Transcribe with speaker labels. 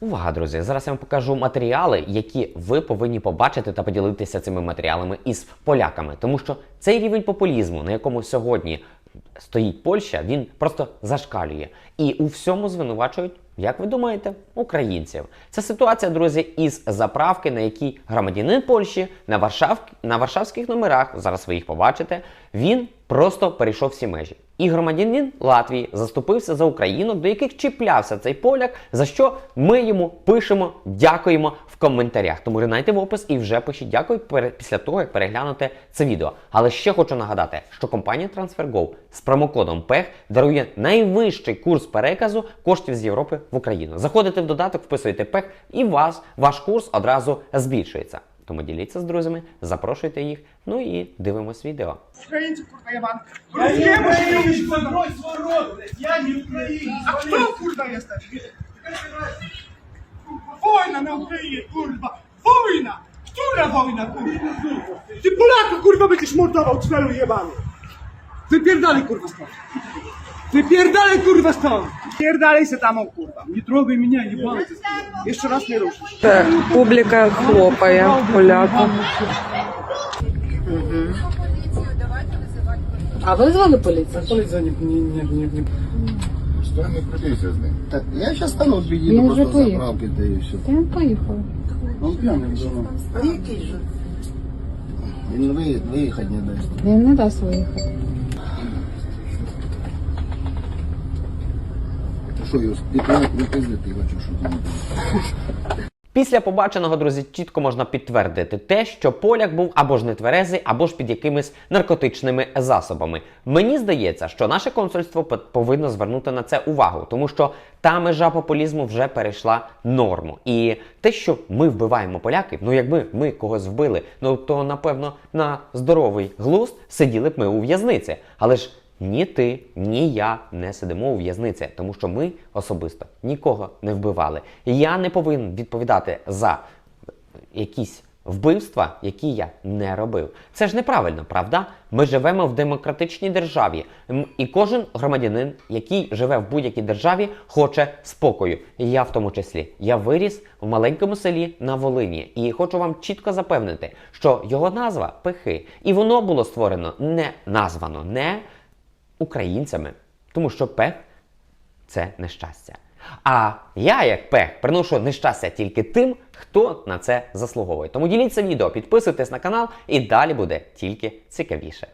Speaker 1: Увага, друзі! Зараз я вам покажу матеріали, які ви повинні побачити та поділитися цими матеріалами із поляками, тому що цей рівень популізму, на якому сьогодні стоїть Польща, він просто зашкалює. І у всьому звинувачують, як ви думаєте, українців. Це ситуація, друзі, із заправки, на якій громадянин Польщі на, Варшав... на варшавських номерах, зараз ви їх побачите, він просто перейшов всі межі. І громадянин Латвії заступився за Україну, до яких чіплявся цей поляк, за що ми йому пишемо дякуємо в коментарях. Тому ринайте в опис і вже пишіть дякую після того, як переглянете це відео. Але ще хочу нагадати, що компанія TransferGo з промокодом PEH дарує найвищий курс переказу коштів з Європи в Україну. Заходите в додаток, вписуєте PEH і вас ваш курс одразу збільшується. Тому діліться з друзями, запрошуйте їх. Ну і дивимось відео.
Speaker 2: Українців, курва.
Speaker 3: Я не блядь, я не украинец.
Speaker 2: А кто, курва? Wojna na Ukrainie, kurwa! Wojna! Która wojna, kurwa? Ty Polaku, kurwa, będziesz mordował, cwelu jebany! Wypierdalaj, kurwa, stąd! Wypierdalaj, kurwa, stąd! Pierdalaj se tam, kurwa!
Speaker 3: Не трогай меня, ебало.
Speaker 2: Jeszcze raz nie ruszysz.
Speaker 4: Це публіка хлопає поляку.
Speaker 5: А ви звали поліцію?
Speaker 3: Полиция не, не, не, не, не.
Speaker 6: Что не крутися з ним? Так, я сейчас стану от підійду
Speaker 5: Він
Speaker 6: просто
Speaker 5: вже
Speaker 6: з
Speaker 5: поїхав.
Speaker 6: заправки, та і все.
Speaker 5: Та він поїхав.
Speaker 3: Он пьяный дома.
Speaker 6: Він ви, виїхати не дасть.
Speaker 5: Він не дасть виїхати.
Speaker 6: Ти що, його спітнати, не пиздити хочу, що там.
Speaker 1: Після побаченого, друзі, чітко можна підтвердити те, що поляк був або ж нетверезий, або ж під якимись наркотичними засобами. Мені здається, що наше консульство повинно звернути на це увагу, тому що та межа популізму вже перейшла норму. І те, що ми вбиваємо поляків, ну якби ми когось вбили, ну то напевно на здоровий глузд сиділи б ми у в'язниці. Але ж ні ти, ні я не сидимо у в'язниці, тому що ми особисто нікого не вбивали. І я не повинен відповідати за якісь вбивства, які я не робив. Це ж неправильно, правда? Ми живемо в демократичній державі, і кожен громадянин, який живе в будь-якій державі, хоче спокою. Я в тому числі. Я виріс в маленькому селі на Волині, і хочу вам чітко запевнити, що його назва Пихи, і воно було створено не названо не українцями, тому що пех це нещастя. А я, як пех, приношу нещастя тільки тим, хто на це заслуговує. Тому діліться відео, підписуйтесь на канал, і далі буде тільки цікавіше.